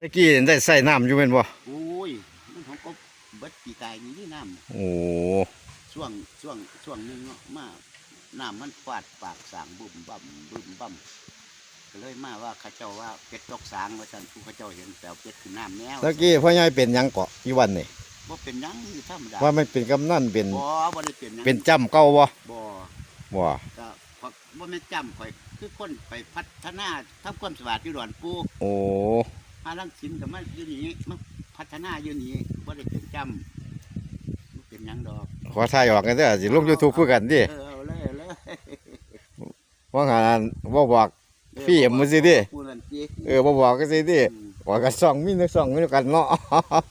ตะกี้ได้ใส่น้ำอยู่เป็นบ่โอ้ยมันของก็เบิดปีกายนี่นี่น้โอ้ำช่วงช่วงช่วงหนึงเนาะมาน้ำมันฟาดปากสางบุ่มบ่ำบุ่มบ่ำก็เลยมาว่าเข้าเจ้าว่าเป็ดตกสางว่าสันผู้เข้าเจ้าเห็นแต่เอาเป็ดขึ้นน้ำแนวตะกี้พ่อใหญ่เป็นหยังเกาะอีวันนี่ว่าเป็นหยังอยู่ธรรมดาว่ามันเป็นกำนันเป็นบ่บ่ได้เป็นหยังเป็นจำเก่าบ่บ่บ่ก็เพราะว่าแม่นจำข่อยคือคนไปพัฒนาทำความสะอาดอยู่ดอนปูโอ้อาลังสินกับมันอยู่นี่มันพัฒนาอยู่นี่บ่ได้เป็นจำบ่เป็นหยังดอกขอถ่ายออกกันเด้อสิลง YouTube คือกันดิเออเอาเลยเอาเลยว่าหาบ่บอก พี่เอ็มมือสิดิ พูดนั่นสิเออบ่บอกก็สิดิอืมว่าก็ซ่องมีในซ่องมีกันเนาะ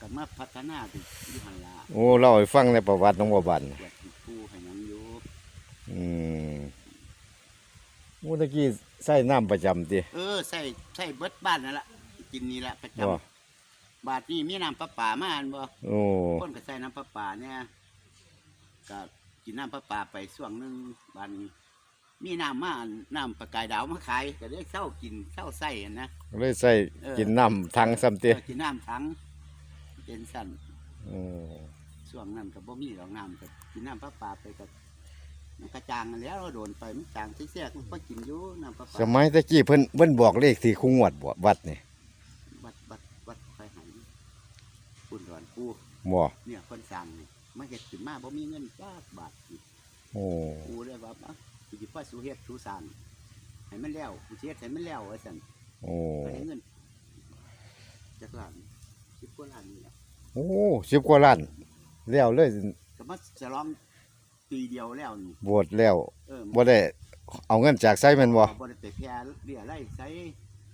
ก็มาพัฒนาที่อยู่หันละโอ้เล่าให้ฟังในประวัติของบ่บันอยากสิปูให้หยังอยู่อืมโอ้ตะกี้ใส่น้ำประจำติเออใส่ใส่เบิดบ้านนั่นล่ะ กินนี่ละประจำบ่บาทนี้มีน้ำประปามาอันบ่โอ้คนก็ใส่น้ำประปาเนี่ยก็กินน้ำประปาไปช่วงหนึงบานนี้มีน้ำมาอันน้ำประกายดาวมาขายก็ได้เช่ากินเช่าใส่อันนะ เลยใส่เออ กินน้ำทางซ้ำติเออกินน้ำทั้งเป็นสั่น โอ้ช่วงนั้นก็บ่มีหรอกน้ำก็กินน้ำประปาไปก็มันกระจางอันแล้วเราโดนไปมันจางที่แทรกมันก็กินอยู่น้ำประปาสมัยตะกี้เพิ่นเพิ่นบอกเลขที่คุงวดบ่วัดนี่ วัดวัดวัดไฟหาย ปุ่นดอนปูบ่เนี่ยคนสั่งนี่มาเฮ็ดขึ้นมาบ่มีเงินจักบาทนี่โอ้ปูเลยว่าอะสิสิพ่อสู่เฮ็ดสู่สร้างให้มันแล้วกูสิเฮ็ดให้มันแล้วว่าซั่นโอ้ก็ได้เงินจักล้านสิบกว่าล้านนี่แหละโอ้สิบกว่าล้านแล้วเลยก็มาฉลองปีเดียวแล้วนี่บวชแล้วเออบ่ได้เอาเงินจากไสแม่นบ่บ่ได้ไปแพร่เรียไร่ใช้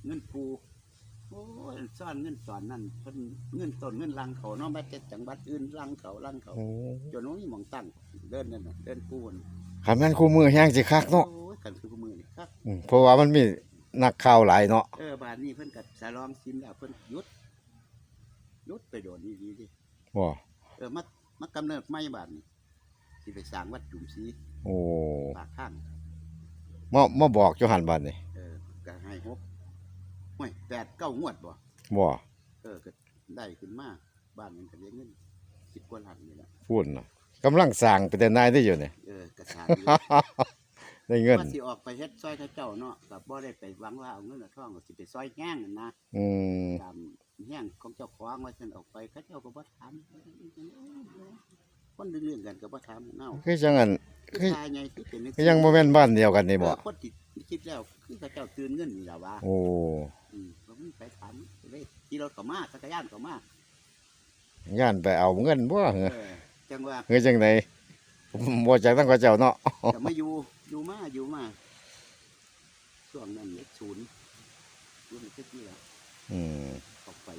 เงินปู โอ้ยซ่อนเงินสอนนั่นเพิ่นเงินต้นเงินรังเขาเนาะมาจากจังหวัดอื่นรังเขารังเขา โอ้จนว่ามีหมองตั้งเดินนั่นน่ะเดินปูนคันแม่นคู่มือแฮงสิคักเนาะโอ้ยกันคือผู้มือนี่ครับอืมเพราะว่ามันมีนักข่าวหลายเนาะเออบาดนี้เพิ่นกับสารองซิมแล้วเพิ่นหยุดหยุดไปโดนนี่ดีดิบ่เออมามากำเนิดไม่บาดนี้สิไปสร้างวัดจุ่มสีโอ้ปากข้างมามาบอกอยู่หันบัดนี่เออก็ให้หก ห้วยแปดเก้างวดบ่บ่เออก็ได้ขึ้นมาบ้านมันก็ได้เงินสิบกว่าล้านนี่แหละพูดน่ะกำลังสร้างเป็นแต่นายได้อยู่นี่เออกระสานอยู่ ได้เงิน ว่าสิออกไปเฮ็ดซอยเขาเจ้าเนาะก็บ่ได้ไปหวังว่าเอาเงินเอาทองก็สิไปซอยแห้งนั่นนะอืมตามแห้งของเจ้าของว่าฉันออกไปเขาเจ้าก็บ่ถาม คนเรื่องๆกันก็บ่ถามเนาคือจังนั้นคือคือทายไงคือเป็นคือยังบ่แม่นบ้านเดียวกันนี่บ่เออคนที่คิดแล้วคือเขาเจ้าตื่นเงินนี่ล่ะว่าโอ้อืมบ่มีใครถามเลยขี่รถเข้ามาจักรยานเข้ามาย่านไปเอาเงินบ่เหรอเออจังว่าเฮ้ยจังไดบ่จักตั้งเขาเจ้าเนาะจะมาอยู่อยู่มาอยู่มาช่วงนั้นเลขศูนย์อยู่ในที่แล้วอืมออกไป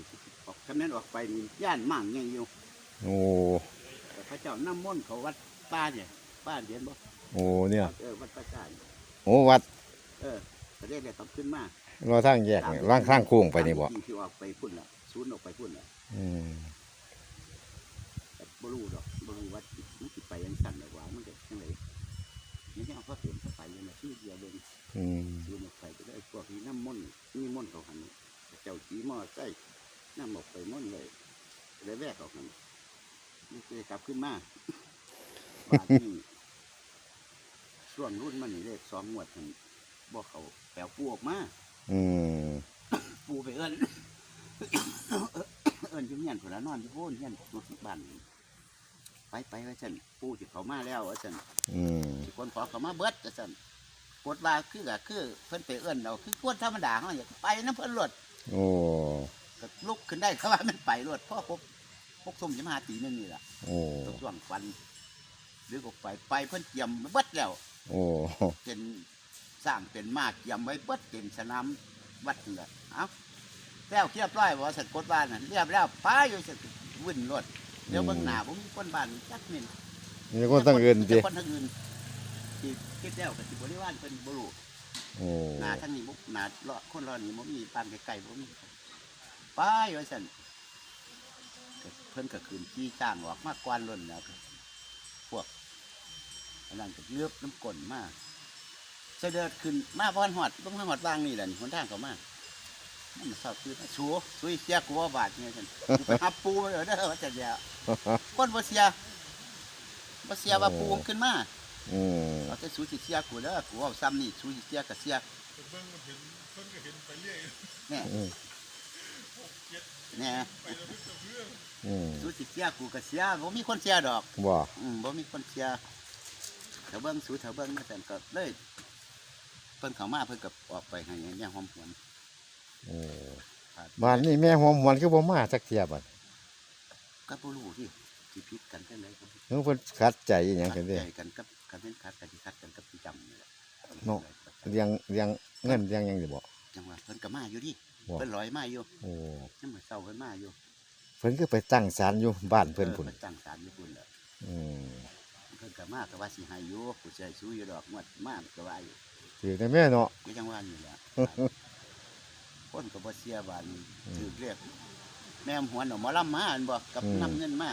ออกคำนั้นออกไปนี่ย่านมั่งยังอยู่โอ้แต่ พระเจ้าน้ำมนต์เขาวัดป้าเนี่ยป้าเรียนบ่โอ้เนี่ยเออวัดประสาทโอ้วัดเออประเด็นเนี่ยกลับขึ้นมารอทางแยกนี่ล่างทางโค้งไปนี่บ่ตามที่ที่ออกไปพุ่นละศูนย์ออกไปพุ่นละอืมแต่บ่รู้ดอกบ่รู้ว่ามันสิไปยังสั่นหรือว่ามันจะจังไดนี่ยังเอาพระเปลี่ยนเข้าไปยังที่เดียวเบิ่งอืมศูนย์ออกไปก็ได้พวกนี้น้ำมนต์มีมนต์เขาหันเจ้าจีมอใส่น้ำออกไปมนต์เลยเลยแวกออกนั่น นี่คือกลับขึ้นมาบาดนี้ช่วงรุ่นมันนี่เลขสองงวดมันบ่เขาแปลวปูออกมา อืมปูไปเอิ้น เอิ้นจุ่มเงี้ยนผุนละนอนที่โพ้นเงี้ยนรถบ้านไปไปว่าฉันปูจิเขามาแล้วว่าฉันอืมสิคนขอเขามาเบิดว่าฉันกดว่าคือก็คือเพิ่นไปเอิ้นเราคือคนธรรมดาเขาอยากไปน้ำเพิ่นรถโอ้ก็ลุกขึ้นได้เขาว่ามันไปรถพ่อพก พกส้มจะมาตีนึงนี่แหละโอ้ตัวช่วงฟันหรือก็ไปไปเพิ่นเตรียมเบิดแล้ว โอ้เป็นสร้างเป็นมากเตรียมไว้เบิดเต็มสนามวัดนี่แหละเอ้าแล้วเรียบร้อยบ่สันกดบ้านน่ะเรียบแล้วป้าอยู่สันวิ่นรถเดี๋ยวเบิ่งหน้าผมคนบ้านจักมินมีคนตั้งเงินติคนทั้งอื่นที่คิดแล้วก็สิบริวารเพิ่นบ่รู้โอ้หน้าทั้งนี้บ่หน้าเลาะคนเลาะนี่บ่มีปานไกลๆบ่มีป้าอยู่สันก็ เพิ่นก็คืนขี้จ้างออกมากวนล้นแล้วก็พวกอันนั้นก็เลือบน้ำกลนมาเสด็จขึ้นมาพอนหอดต้องมาหอดวางนี่แหละนี่หนทางเขามามันชอบคือสูสูอีเสียกูว่าบาทเนี่ยฉันไปหาปูมาเด้อเด้อว่าจะเดียวคนบ่เสียบ่เสียว่าปูมันขึ้นมาอืมเอาแต่สูสิเสียกูเด้อกูเอาซ้ำนี่สูสิเสียก็เสียเนี่ยอืมเนี่ย อืมสูสิเสียกูก็เสียบ่มีคนเสียดอก บ่อืมบ่มีคนเสียแถวเบิ่งสูแถวเบิ่งมาแต่นก็เลยเพิ่นเข้ามาเพิ่นก็ออกไปให้ย่างหอมหวนโอ้บ้านนี้แม่หอมหวนคือบ่มาสักเทียบัดก็บ่รู้ที่สิผิดกันจังได๋ก็เพิ่นเพิ่นขัดใจอีหยังกันเด้ขัดใจกันกับกันเป็นคัดกันสิคัดกันกับพี่จำนี่แหละเนาะเลี้ยงเลี้ยงเงินเลี้ยงหยังสิบ่จังหวะเพิ่นก็มาอยู่ดิบ่ เพิ่นลอยมาอยู่โอ้ยังมื้อเช้าเพิ่นมาอยู่เพิ่นคือไปตั้งศาลอยู่บ้านเพิ่นออพุ่นเพิ่นตั้งศาลอยู่พุ่นแหละอืมเพิ่นก็มาก็ว่าสิให้อยู่กูสิให้สู้อยู่ดอกงวดมาก็ว่าอยู่ถือแต่แม่เนาะก็จังว่าอยู่แหละคนก็บ่เสียบาดนี้อืมถือเรียกแม่มหวนเอาหมอลำมาอันบ่กับอืมนำเงินมา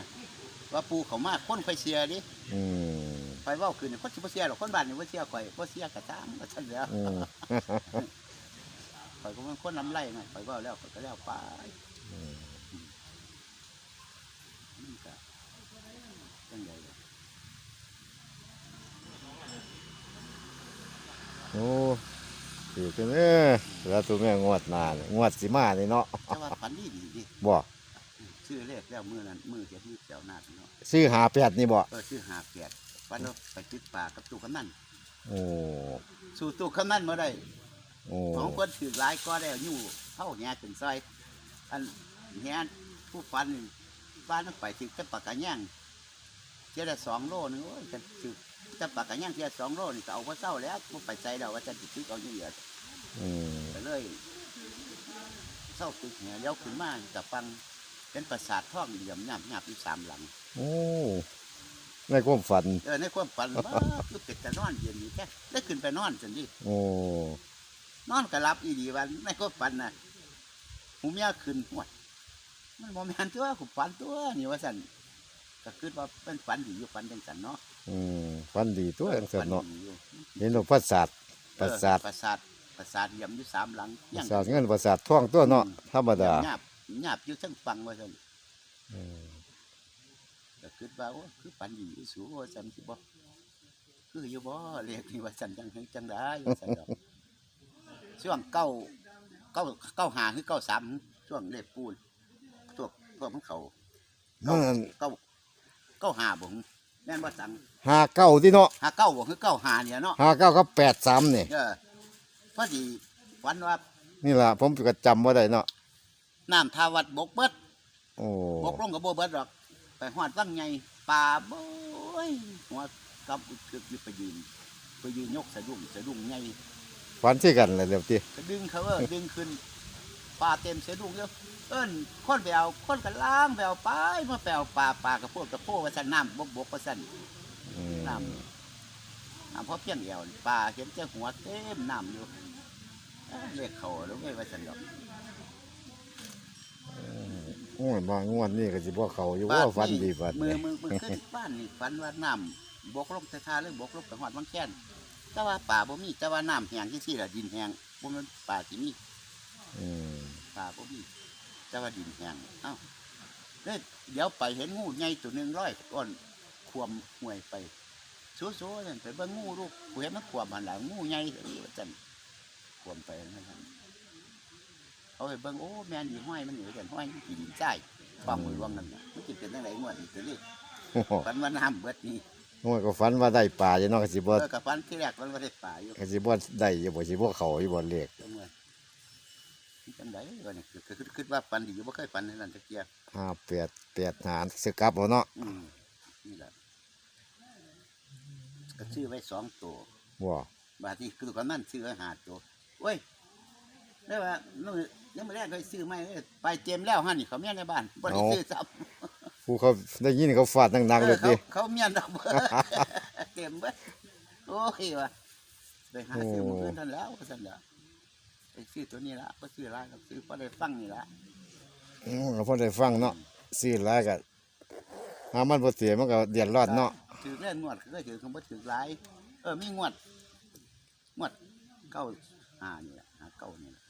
ว่าปูเขามาคนค่อยเสียดิอืมไปเว้าคืนนี่คนสิบ่เสียหรอกคนบ้านนี่บ่เสียข่อยบ่เสียก็ตามว่าซั่นแหล้วอืม ข่อยก็เป็นคนนำไรไงข่อยเว้าแล้วข่อยก็แล้วไปมันก็จังไดล่ะโอ้ถือกันเด้อแล้วตัวแม่งวดหน้านี่งวดสิมานี่เนาะแต่ว่าฝันดีดีดิบ่ชื่อเลขแล้วมือนั้นมือเฮ็ดมือแก้วหน้าพี่น้องซื้อหาแปดนี่บ่เออชื่อหาแปดวันเราไปจิตป่ากับตู้กำนันโอ้สู่ตู้กำนันมาได้ โอ้ของคนถือหลายก็ได้อยู่เท่าแง่ถึงซอยอันแง่ผู้ฟันนี่ฟันไปถึงจะปากกะย่างเจ้าได้สองโลนึงโอ้ยจะถือจะปากกะย่างเจ้าสองโลนี่ก็เอาพระเศร้าแล้วบ่ไปใจแล้วว่าจะติดตึกเอาอยู่เหยอะอืมไปเลยเศร้าตึกแห่เลี้ยวขึ้นมากับฟังเป็นปราสาทท่องเหลี่ยมหยาบหยาบอยู่สามหลัง โอ้ในความฝันเออในความฝันว่าคือเป็ดจะนอนเย็นนี่แค่ได้ขึ้นไปนอนจังดิโอ้ นอนก็รับอีดีวันในความฝันน่ะหูเมียขึ้นหวดมันบ่แม่นตัวกูฝันตัวนี่ว่าสั่นก็คิดว่าเป็นฝันดีอยู่ฝันจังสันเนาะอืมฝันดีตัวจังซั่นเนาะฝัดีอยู่เห็นว่าประสาทประสาทเออปราสาทปราสาทเหลี่ยมอยู่สามหลังประสาทเงินประสาททองตัวเนาะธรรมดาหยาบหยาบอยู่ทั้งฟังว่าสั่นอืมก็คิดว่าโอ้คือฝันดีอยู่สูว่าสั่นสิบ่คืออยู่บ่เรียกนี่ว่าสั่นจังเฮ็ดจังได้ว่าสั่นดอก ช่วงเก้าเก้าเก้าหาคือเก้าสามช่วงเลขปูนตัวตัวของเขามันเก้าเก้าหาบ่งแม่นว่าสั่งหาเก้าที่เนาะหาเก้าบ่คือเก้าหาเนี่ยเนาะหาเก้ากับแปดสามนี่เออพอดีวันว่านี่ล่ะผมก็จำว่าได้เนาะน้ำทาวัดบกเบิดโอ้บกลงกับบ่เบิดดอกไปหอดวังไงป่าโบยหัวกับอึกอึกอยู่ไปยืนไปยืนยกสะดุ้งสะดุ้งไง ฝันที่กันเลยเดี๋ยวทีก็ดึงเขาเออดึงขึ้นป่าเต็มสะดุ้งเยอะเอิ้นคนไปเอาคนกันล้างไปเอาไปมาไปเอาปลาปลากระโพดกระโพดว่าสั่นน้ำบกบกว่าสั่นอืมน้ำน้ำเพราะเพียงเดียวนี่ปลาเห็นแต่หัวเต็มน้ำอยู่เอ้ยเรียกเขาแล้วไงว่าสั่นดอกโอ้ยบางงวดนี่ก็สิบ่เขาอยู่ว่าฝันดีฝันมือมือมือขึ้นบ้านนี่ฝันว่าน้ำบกลงทะทาหรือบกลงไปหอดบางแค่น แต่ว่าป่าบ่มีแต่ว่าน้ำแห้งที่สี่ละดินแห้งบ่แมันป่าที่มีอืมป่าบ่มีแต่ว่าดินแห้งเอ้าเด้เดี๋ยวไปเห็นงูใหญ่ตัวหนึงร้อยก้อนควมห่วยไปสู้ๆนั่นไปเบิ่งงูลูกกูเห็นมันควมหันหลังงูใหญ่นี่ว่าจันควมไปนั่นครับเขาไปเบิ่งโอ้แม่นดีห้อยมันอยู่กันห้อยมันกินดินใต้ความมือรวงนั่นน่ะมันสิเป็นจังไดงวดอีกตัวนี้ โอ้โห ฝันว่าน้ำเบิดนี่ โอ้ยก็ฝันว่าได้ปลาอยู่เนาะก็สิบ่เออกับฝันที่แรกมันว่าได้ป่าอยู่ก็สิบ่ได้อยู่บ่สิบ่เขาอยู่บ่เลขจังเลยนี่จังไดวะนี่คือคือคือว่าฝันดีอยู่บ่เคยฝันในนั้นจักเที่ยห้าแปดแปดหารสกลับเอาเนาะอืมนี่แหละก็ซื้อไว้สองตัวบ่บาทนี้คือตัวนั้นซื้อไว้ห้าตัวโอ้ยได้ว่านู่นยังไม่ได้เคยซื้อไม่เลยไปเจมแล้วฮะนี่เขาเมียในบ้านบ่ได้ซื้อซ้ำ ผู้เขาได้ยินเขาฟาดหนักๆเลยเอติอเขาเขาเมียนดอกเบิดเต็มเบิดโอ้ยว่ะไปหาซื้อหมืออื่นทันแล้วว่าซั่นแหละไปซื้อตัวนี้ละก็ซื้อหลายก็ซื้อพอได้ฟังนี่ละอืมก็พอได้ฟังเนาะซื้อหลายก็หามันบ่เสียมันก็เดือดร้อนเนาะถือเล่นงวดก็ถือคำว่าถือหลายเออมีงวดงวดเก้าหานี่แหละหาเก้านี่แหละ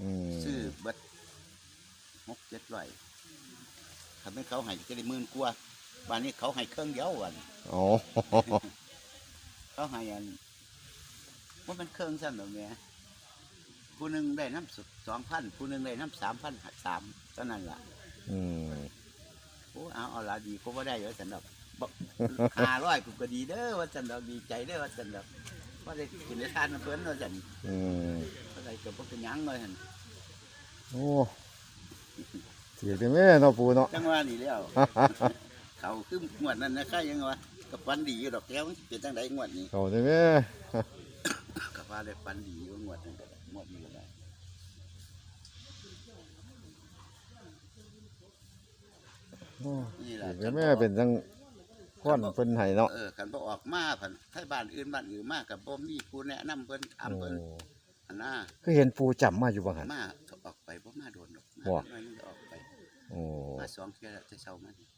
อืมซื้อเบิดหกเจ็ดร้อย ทำให้เขาให้จะได้หมื่นกว่าวันนี้เขาให้เครื่องเดียววันอ๋อเขาให้อันว่ามันเครื่องสั้นหรือไงผู้หนึ่งได้น้ำสองพันผู้หนึ่งได้น้ำสามพันสามเท่านั้นล่ะอืมโอ้เอาเอาละดีก็ว่าได้เยอะสันดอกบอกห้าร้อยกูก็ดีเด้อว่าสันดอกดีใจเด้อว่าสันดอกว่าได้กินได้ทานน้ำเพิ่นว่าสันอืมว่าได้ก็บ่เป็นหยังเลยหันโอ้ ถือได้แม่เนาะปูเนาะจังว่านี่แล้ว เขาคืองวดนั้นนะใครยังวะกับฟันดีอยู่ดอกแก้วมันสิเป็นจังไดงวดนี้ เขาได้แม่กับว่าได้ฟันดีอยู่งวดนั้นก็ได้งวดนี้ก็ได้โอ้นี่แหละถือได้แม่เป็นจังค้อนเพิ่นให้เนาะเออคันบ่ออกมาพันไทบ้านอื่นบ้านอื่นมากับบ่มีผู้แนะนำเพิ่นถามโอ้เพิ่นอันน่ะ คือเห็นปูจับมาอยู่บ่หัน มาออกไปบ่มาโดนดอกมาบ่หน่อยนึงก็ออกไป โอ้มาสองเที่ยแล้วจะเช้ามานี่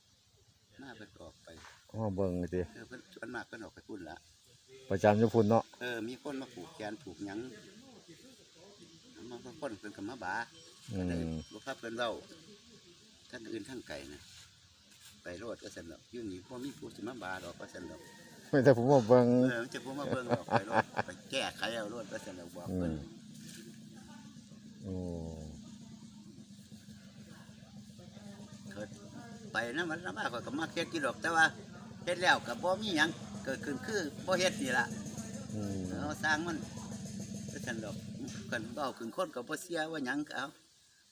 มาเพิ่นก็ออกไปมาเบิ่งติเออเพิ่นส่วนมากเพิ่นออกไปพุ่นละประจำอยู่พุ่นเนาะเออมีคนมาผูกแขนผูกหยังมาบางคนเพิ่นก็มาบาอืก็ได้มบ่ครับเพิ่นเว้าทั้งอื่นทั้งไกลนะไปโลดก็ซั่นดอกอยู่นี่บ่มีผู้สิมาบาดอกก็ซั่นดอก ไม่แต่ผมว่าเบิ่ง เออมันจะพูดมาเบิ่งออกไปรถไปแก้ไขเอารถก็เสนอบอกอืเพิ่นมโอ้ เกิด ไปนะมันนะมาข้อยก็มาเฮ็ดกี่ดอก แต่ว่าเฮ็ดแล้วก็บ่มีหยังเกิดขึ้นคือบ่เฮ็ดนี่ล่ะอืมเอาสร้างมันก็ซั่นดอกกันเว้าขึ้นคนก็บ่เสียว่าหยังก็เอา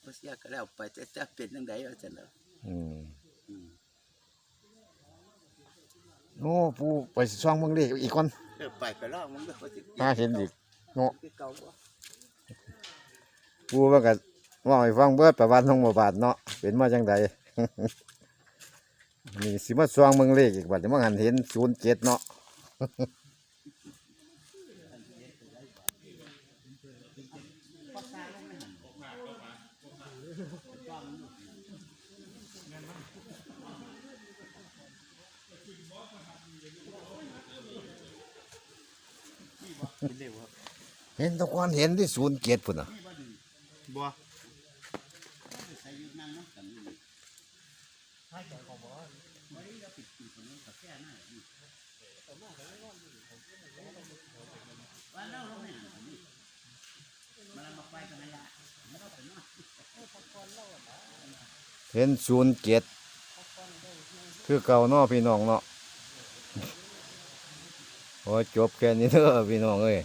บ่เสียก็แล้วไปแต่จะเป็นจังไดเอาซั่นดอกอืมอืมโอ้ปูไปซ่องเบิ่งเลขอีกก่อนเออไปไปลองมันก็สิหาเห็นอีกเนาะคือเก่าบ่ปูว่าก็ว่าให้ฟังเบิดประวัติของหมู่บ้านเนาะเป็นมาจังใด นี่สิมาซ่องเบิ่งเลขอีกบัดนี้มันหันเห็น07เจ็ดเนาะเห็นตะกอนเห็นที่07พุ่นน่ะบัว ใส่อยู่นั่งนกันอยู่นี่ว่าเราเราไม่หันนี่มันมาไปกันนั่นล่ะมันก็ไปนอนเห็น07คือเก่าเนาะพี่น้องเนาะโอ้จบแค่นี้เด้อพี่น้องเอ้ย